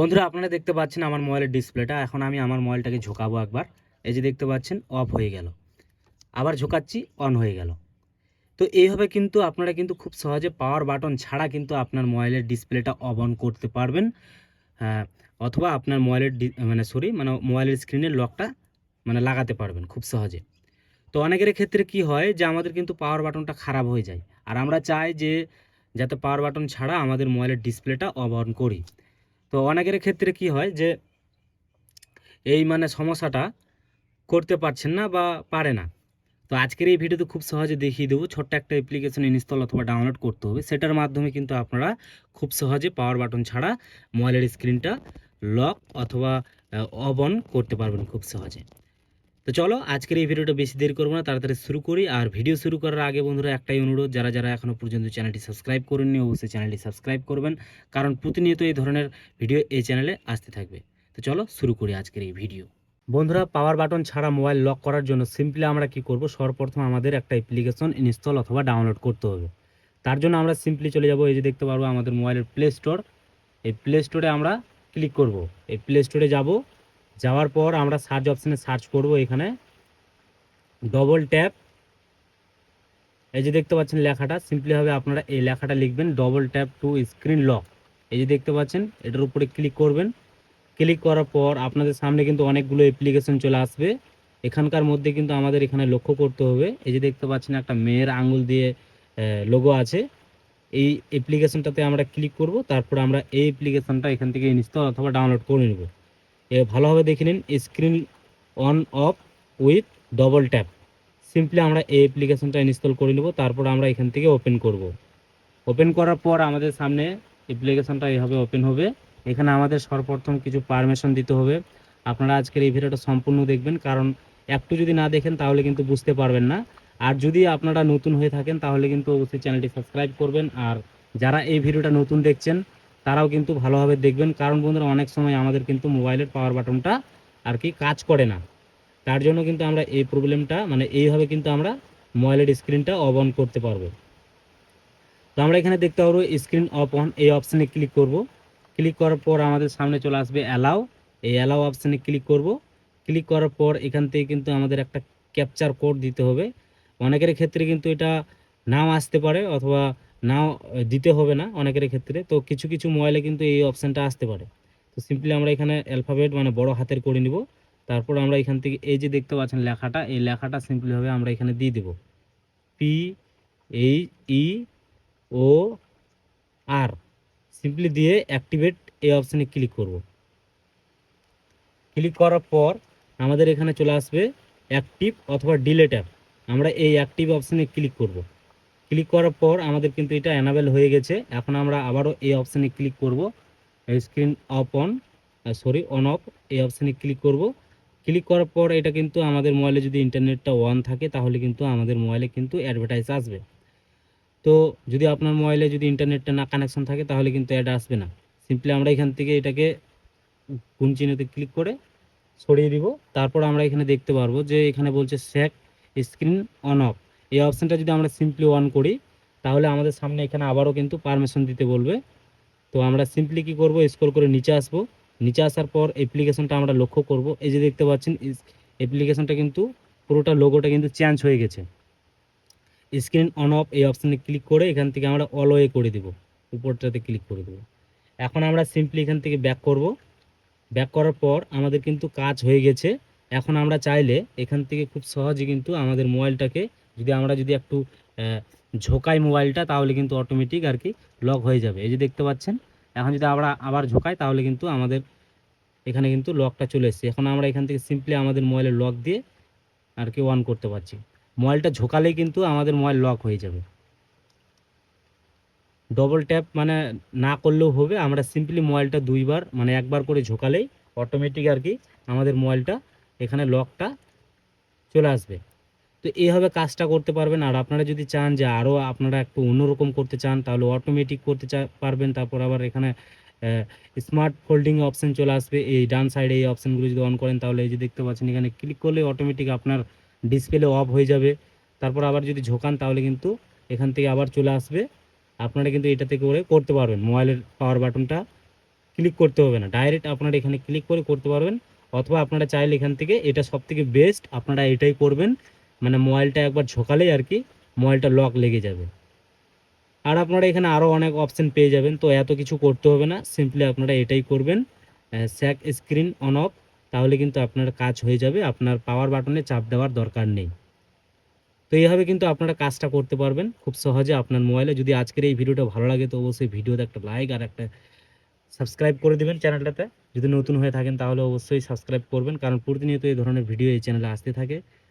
বন্ধুরা আপনারা দেখতে পাচ্ছেন আমার মোবাইলের ডিসপ্লেটা। এখন আমি আমার মোবাইলটাকে ঝোঁকাবো একবার। এই যে দেখতে পাচ্ছেন অফ হয়ে গেল। আবার ঝোঁকাচ্ছি অন হয়ে গেল। তো এইভাবে কিন্তু আপনারা কিন্তু খুব সহজে পাওয়ার বাটন ছাড়া কিন্তু আপনার মোবাইলের ডিসপ্লেটা অফ অন করতে পারবেন। হ্যাঁ, অথবা আপনার মোবাইলের মানে সরি মানে মোবাইলের স্ক্রিনের লকটা মানে লাগাতে পারবেন খুব সহজে। তো অনেকের ক্ষেত্রে কি হয় যে আমাদের কিন্তু পাওয়ার বাটনটা খারাপ হয়ে যায়। আর আমরা চাই যে যাতে পাওয়ার বাটন ছাড়া আমাদের মোবাইলের ডিসপ্লেটা অফ অন করি। তো অনেকের ক্ষেত্রে কি হয় যে এই মানে সমস্যাটা করতে পারছেন না বা পারে না। তো আজকের এই ভিডিওতে খুব সহজে দেখিয়ে দেবো, ছোট্ট একটা অ্যাপ্লিকেশন ইনস্টল অথবা ডাউনলোড করতে হবে। সেটার মাধ্যমে কিন্তু আপনারা খুব সহজে পাওয়ার বাটন ছাড়া মোবাইলের স্ক্রিনটা লক অথবা অবন করতে পারবেন খুব সহজে। তো চলো, আজকের এই ভিডিওটা বেশি দেরি করব না, তাড়াতাড়ি শুরু করি। আর ভিডিও শুরু করার আগে বন্ধুরা, একটাই অনুরোধ, যারা যারা এখনও পর্যন্ত চ্যানেলটি সাবস্ক্রাইব করেননি, অবশ্যই চ্যানেলটি সাবস্ক্রাইব করবেন, কারণ প্রতিনিয়ত এই ধরনের ভিডিও এই চ্যানেলে আসতে থাকবে। তো চলো, শুরু করি আজকের এই ভিডিও। বন্ধুরা পাওয়ার বাটন ছাড়া মোবাইল লক করার জন্য সিম্পলি আমরা কি করব? সর্বপ্রথম আমাদের একটা অ্যাপ্লিকেশন ইনস্টল অথবা ডাউনলোড করতে হবে। তার জন্য আমরা সিম্পলি চলে যাব, এই যে দেখতে পারব আমাদের মোবাইলের প্লে স্টোর এই প্লে স্টোরে আমরা ক্লিক করব। এই প্লে স্টোরে যাব যাওয়ার পর আমরা সার্চ অপশানে সার্চ করব এখানে। ডবল ট্যাপ এই যে দেখতে পাচ্ছেন লেখাটা সিম্পলি হবে আপনারা এই লেখাটা লিখবেন double tap to screen lock এই যে দেখতে পাচ্ছেন, এটার উপরে ক্লিক করবেন। ক্লিক করার পর আপনাদের সামনে কিন্তু অনেকগুলো অ্যাপ্লিকেশন চলে আসবে। এখানকার মধ্যে কিন্তু আমাদের এখানে লক্ষ্য করতে হবে। এই যে দেখতে পাচ্ছেন একটা মেয়ের আঙুল দিয়ে লোগো আছে। এই অ্যাপ্লিকেশনটাতে আমরা ক্লিক করব, তারপর আমরা এই অ্যাপ্লিকেশনটা এখান থেকে ইনস্টল অথবা ডাউনলোড করে নেব। ভালোভাবে দেখে নিন screen on off with double tap simply আমরা এই অ্যাপ্লিকেশনটা ইনস্টল করে নেব, তারপর আমরা এখান থেকে ওপেন করব। ওপেন করার পর আমাদের সামনে অ্যাপ্লিকেশনটা এইভাবে ওপেন হবে। এখানে আমাদের সর্বপ্রথম কিছু পারমিশন দিতে হবে। আপনারা আজকের এই ভিডিওটা সম্পূর্ণ দেখবেন, কারণ একটু যদি না দেখেন তাহলে কিন্তু বুঝতে পারবেন না। আর যদি আপনারা নতুন হয়ে থাকেন, তাহলে কিন্তু অবশ্যই চ্যানেলটি সাবস্ক্রাইব করবেন। আর যারা এই ভিডিওটা নতুন দেখছেন তারাও কিন্তু ভালোভাবে দেখবেন। কারণ বন্ধুরা, অনেক সময় আমাদের কিন্তু মোবাইলের পাওয়ার বাটনটা আর কি কাজ করে না। তার জন্য কিন্তু আমরা এই প্রবলেমটা মানে এইভাবে কিন্তু আমরা মোবাইলের স্ক্রিনটা অফ অন করতে পারব। তো আমরা এখানে দেখতে পারব স্ক্রিন অফ অন এই অপশানে ক্লিক করব। ক্লিক করার পর আমাদের সামনে চলে আসবে অ্যালাউ এই অ্যালাউ অপশানে ক্লিক করব। ক্লিক করার পর এখান থেকে কিন্তু আমাদের একটা ক্যাপচার কোড দিতে হবে। অনেকের ক্ষেত্রে কিন্তু এটা নাও আসতে পারে অথবা নাও দিতে হবে না অনেকের ক্ষেত্রে। তো কিছু কিছু মোবাইলে কিন্তু এই অপশানটা আসতে পারে। তো সিম্পলি আমরা এখানে অ্যালফাবেট মানে বড় হাতের করে নিব। তারপর আমরা এখান থেকে এই যে দেখতে পাচ্ছেন লেখাটা, এই লেখাটা সিম্পলিভাবে আমরা এখানে দিয়ে দেব। পি এই ই ও আর সিম্পলি দিয়ে অ্যাক্টিভেট এই অপশানে ক্লিক করব। ক্লিক করার পর আমাদের এখানে চলে আসবে অ্যাক্টিভ অথবা ডিলেট অ্যাপ আমরা এই অ্যাক্টিভ অপশানে ক্লিক করব। ক্লিক করার পর আমাদের কিন্তু এটা অ্যানাবেল হয়ে গেছে। এখন আমরা আবারও এই অপশানে ক্লিক করব। Screen off on sorry on off এই অপশানে ক্লিক করব। ক্লিক করার পর এটা কিন্তু আমাদের মোবাইলে যদি ইন্টারনেটটা অন থাকে, তাহলে কিন্তু আমাদের মোবাইলে কিন্তু অ্যাডভার্টাইজ আসবে। তো যদি আপনার মোবাইলে যদি ইন্টারনেটটা না কানেকশন থাকে, তাহলে কিন্তু অ্যাড আসবে না। সিম্পলি আমরা এখান থেকে এটাকে কোন চিহ্নতে ক্লিক করে সরিয়ে দিব। তারপর আমরা এখানে দেখতে পারব যে এখানে বলছে স্যাক স্ক্রিন অন অফ এই অপশানটা যদি আমরা সিম্পলি অন করি, তাহলে আমাদের সামনে এখানে আবারও কিন্তু পারমিশন দিতে বলবে। তো আমরা সিম্পলি কি করব? স্ক্রল করে নিচে আসব। নিচে আসার পর অ্যাপ্লিকেশনটা আমরা লক্ষ্য করব। এই যে দেখতে পাচ্ছেন অ্যাপ্লিকেশনটা কিন্তু পুরোটা লোগোটা কিন্তু চেঞ্জ হয়ে গেছে। স্ক্রিন অন অফ এই অপশানে ক্লিক করে এখান থেকে আমরা অল ওয়ে করে দিব। উপরটাতে ক্লিক করে দেবো। এখন আমরা সিম্পলি এখান থেকে ব্যাক করব। ব্যাক করার পর আমাদের কিন্তু কাজ হয়ে গেছে। এখন আমরা চাইলে এখান থেকে খুব সহজে কিন্তু আমাদের মোবাইলটাকে যদি আমরা যদি একটু ঝোঁকাই মোবাইলটা, তাহলে কিন্তু অটোমেটিক আর কি লক হয়ে যাবে। এই যে দেখতে পাচ্ছেন, এখন যদি আমরা আবার ঝোঁকাই, তাহলে কিন্তু আমাদের এখানে কিন্তু লকটা চলে এসেছে। এখন আমরা এখান থেকে সিম্পলি আমাদের মোবাইলের লক দিয়ে আর কি অন করতে পারছি। মোবাইলটা ঝোঁকালেই কিন্তু আমাদের মোবাইল লক হয়ে যাবে। ডবল ট্যাপ মানে না করলেও হবে, আমরা সিম্পলি মোবাইলটা দুইবার মানে একবার করে ঝোঁকালেই অটোমেটিক আর কি আমাদের মোবাইলটা, এখানে লকটা চলে আসবে। তো এইভাবে কাজটা করতে পারবেন। আর আপনারা যদি চান যে আরও আপনারা একটু অন্যরকম করতে চান, তাহলে অটোমেটিক করতে পারবেন। তারপর আবার এখানে স্মার্ট ফোল্ডিং অপশান চলে আসবে। এই ডান সাইডে এই অপশানগুলো যদি অন করেন, তাহলে এই যে দেখতে পাচ্ছেন, এখানে ক্লিক করলে অটোমেটিক আপনার ডিসপ্লে অফ হয়ে যাবে। তারপর আবার যদি ঝোঁকান, তাহলে কিন্তু এখান থেকে আবার চলে আসবে। আপনারা কিন্তু এটা থেকে করে করতে পারবেন। মোবাইলের পাওয়ার বাটনটা ক্লিক করতে হবে না। ডাইরেক্ট আপনারা এখানে ক্লিক করে করতে পারবেন। অথবা আপনারা চাইলে এখান থেকে, এটা সব থেকে বেস্ট আপনারা এটাই করবেন। মানে মোবাইলটা একবার ঝোকালেই আর কি মোবাইলটা লক লেগে যাবে। আর আপনারা এখানে আরও অনেক অপশান পেয়ে যাবেন, তো এত কিছু করতে হবে না সিম্পলি আপনারা এটাই করবেন স্যাক স্ক্রিন অন অফ তাহলে কিন্তু আপনার কাজ হয়ে যাবে, আপনার পাওয়ার বাটনে চাপ দেওয়ার দরকার নেই। তো এইভাবে কিন্তু আপনারা কাজটা করতে পারবেন, খুব সহজে আপনার মোবাইলে। যদি আজকের এই ভিডিওটা ভালো লাগে, তো অবশ্যই ভিডিওতে একটা লাইক আর একটা সাবস্ক্রাইব করে দেবেন চ্যানেলটাতে। যদি নতুন হয়ে থাকেন, তাহলে অবশ্যই সাবস্ক্রাইব করবেন, কারণ প্রতিনিয়ত এই ধরনের ভিডিও এই চ্যানেলে আসতে থাকে।